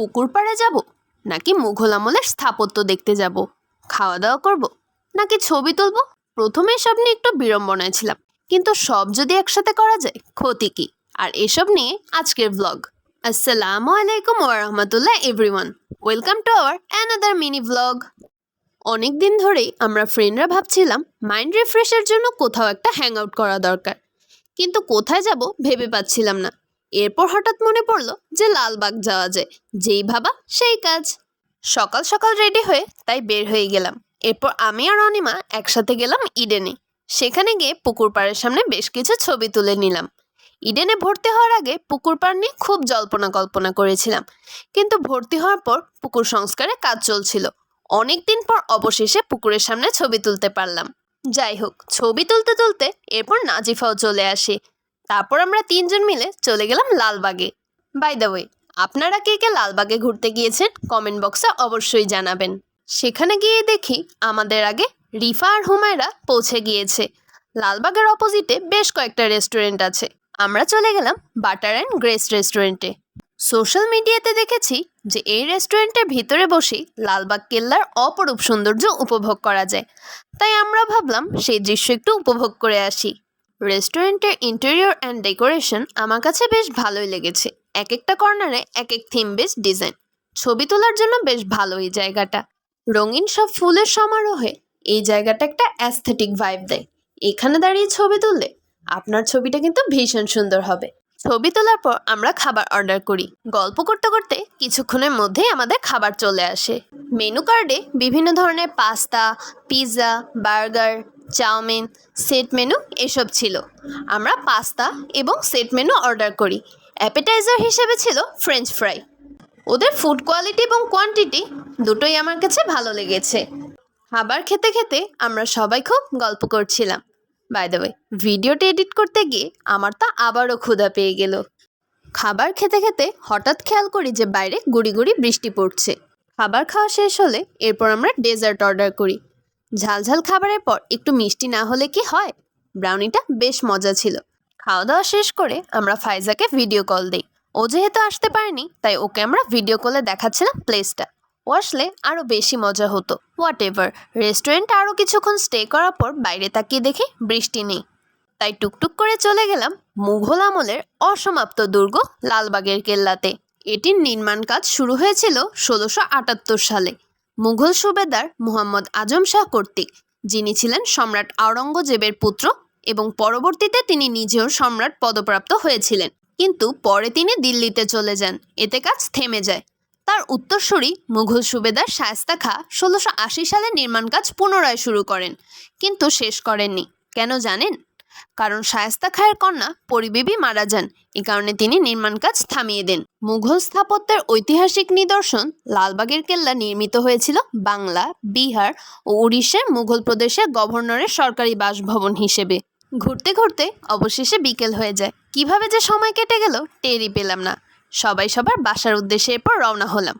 পুকুর পাড়ে যাব, নাকি মুঘল আমলের স্থাপত্য দেখতে যাব? খাওয়া দাওয়া করব, নাকি ছবি তুলব? প্রথমে এসব নিয়ে একটু বিড়ম্বনায় ছিলাম। কিন্তু সব যদি একসাথে করা যায়, ক্ষতি কি? আর এসব নিয়ে আজকের ব্লগ আসসালামু আলাইকুম ওরহমতুল্লাহ everyone. Welcome to our another mini blog অনেক দিন ধরেই আমরা ফ্রেন্ডরা ভাবছিলাম, মাইন্ড রিফ্রেশের জন্য কোথাও একটা হ্যাং আউট করা দরকার। কিন্তু কোথায় যাব ভেবে পাচ্ছিলাম না। এরপর হঠাৎ মনে পড়ল যে লালবাগ যাওয়া যায়। যেই ভাবা সেই কাজ। সকাল সকাল রেডি হয়ে তাই বের হয়ে গেলাম। এরপর আমি আর অনিমা একসাথে গেলাম ইডেনে। সেখানে গিয়ে পুকুর পাড়ের সামনে বেশ কিছু ছবি তুলে নিলাম। ইডেনে ভর্তি হওয়ার আগে পুকুর পাড় নিয়ে খুব জল্পনা কল্পনা করেছিলাম। কিন্তু ভর্তি হওয়ার পর পুকুর সংস্কারে কাজ চলছিল। অনেক দিন পর অবশেষে পুকুরের সামনে ছবি তুলতে পারলাম। যাই হোক, ছবি তুলতে তুলতে এরপর নাজিফাও চলে আসে। তারপর আমরা তিনজন মিলে চলে গেলাম লালবাগে। বাই দ্য ওয়ে আপনারা কে কে লালবাগে ঘুরতে গিয়েছেন কমেন্ট বক্সে অবশ্যই জানাবেন। সেখানে গিয়ে দেখি আমাদের আগে রিফা আর হুমায়রা পৌঁছে গিয়েছে। লালবাগের অপোজিটে বেশ কয়েকটা রেস্টুরেন্ট আছে। আমরা চলে গেলাম বাটার অ্যান্ড গ্রেস রেস্টুরেন্টে সোশ্যাল মিডিয়াতে দেখেছি যে এই রেস্টুরেন্টের ভিতরে বসেই লালবাগ কেল্লার অপরূপ সৌন্দর্য উপভোগ করা যায়। তাই আমরা ভাবলাম সেই দৃশ্য একটু উপভোগ করে আসি। রেস্টুরেন্টের ইন্টেরিয়র অ্যান্ড ডেকোরেশন আমার কাছে বেশ ভালোই লেগেছে। এক একটা কর্নারে এক এক থিম বেস ডিজাইন ছবি তোলার জন্য বেশ ভালো এই জায়গাটা। রঙিন সব ফুলের সমারোহে এই জায়গাটা একটা অ্যাস্থেটিক ভাইব দেয়। এখানে দাঁড়িয়ে ছবি তুললে আপনার ছবিটা কিন্তু ভীষণ সুন্দর হবে। ছবি তোলার পর আমরা খাবার অর্ডার করি। গল্প করতে করতে কিছুক্ষণের মধ্যেই আমাদের খাবার চলে আসে। মেনু কার্ডে বিভিন্ন ধরনের pasta pizza burger chowmein, set menu এসব ছিল। আমরা পাস্তা এবং সেট মেনু অর্ডার করি। অ্যাপেটাইজার হিসেবে ছিল ফ্রেঞ্চ ফ্রাই। ওদের ফুড কোয়ালিটি এবং কোয়ান্টিটি দুটোই আমার কাছে ভালো লেগেছে। খাবার খেতে খেতে আমরা সবাই খুব গল্প করছিলাম। বাই দ্য ভিডিওটা এডিট করতে গিয়ে আমার তো আবারও ক্ষুধা পেয়ে গেল। খাবার খেতে খেতে হঠাৎ খেয়াল করি যে বাইরে গুড়ি গুড়ি বৃষ্টি পড়ছে। খাবার খাওয়া শেষ হলে এরপর আমরা ডেজার্ট অর্ডার করি। ঝালঝাল খাবারের পর একটু মিষ্টি না হলে কি হয়? ব্রাউনিটা বেশ মজা ছিল। খাওয়া দাওয়া শেষ করে আমরা ফাইজাকে ভিডিও কল দিই। ও যেহেতু আসতে পারেনি, তাই ওকে আমরা ভিডিও কলে দেখাচ্ছিলাম প্লেসটা ও আসলে আরও বেশি মজা হতো। হোয়াট এভার রেস্টুরেন্টে আরও কিছুক্ষণ স্টে করার পর বাইরে তাকিয়ে দেখি বৃষ্টি নেই। তাই টুকটুক করে চলে গেলাম মুঘল আমলের অসমাপ্ত দুর্গ লালবাগের কেল্লাতে। এটির নির্মাণ কাজ শুরু হয়েছিল ষোলোশো আটাত্তর সালে। মুঘল সুবেদার মুহাম্মদ আজম শাহ কর্তৃক, যিনি ছিলেন সম্রাট আওরঙ্গজেবের পুত্র এবং পরবর্তীতে তিনি নিজেও সম্রাট পদপ্রাপ্ত হয়েছিলেন। কিন্তু পরে তিনি দিল্লিতে চলে যান। এতে কাজ থেমে যায়। তার উত্তরসূরি মুঘল সুবেদার শায়েস্তা খা ষোলোশো সালে নির্মাণ কাজ পুনরায় শুরু করেন, কিন্তু শেষ করেননি। কেন জানেন? কারণ শায়েস্তা খায়ের কন্যা পরিবেবী মারা যান। এ কারণে তিনি নির্মাণ কাজ থামিয়ে দেন। মুঘল স্থাপত্যের ঐতিহাসিক নিদর্শন লালবাগের কেল্লা নির্মিত হয়েছিল বাংলা, বিহার ও উড়িষ্যার মুঘল প্রদেশের গভর্নরের সরকারি বাসভবন হিসেবে। ঘুরতে ঘুরতে অবশেষে বিকেল হয়ে যায়। কীভাবে যে সময় কেটে গেল টেরই পেলাম না। সবাই সবার বাসার উদ্দেশ্যে এরপর রওনা হলাম।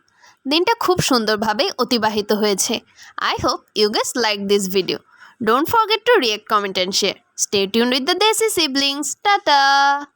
দিনটা খুব সুন্দরভাবে অতিবাহিত হয়েছে। I hope you guys like this video. Don't forget to react, comment and share. Stay tuned with the Desi siblings. Tata!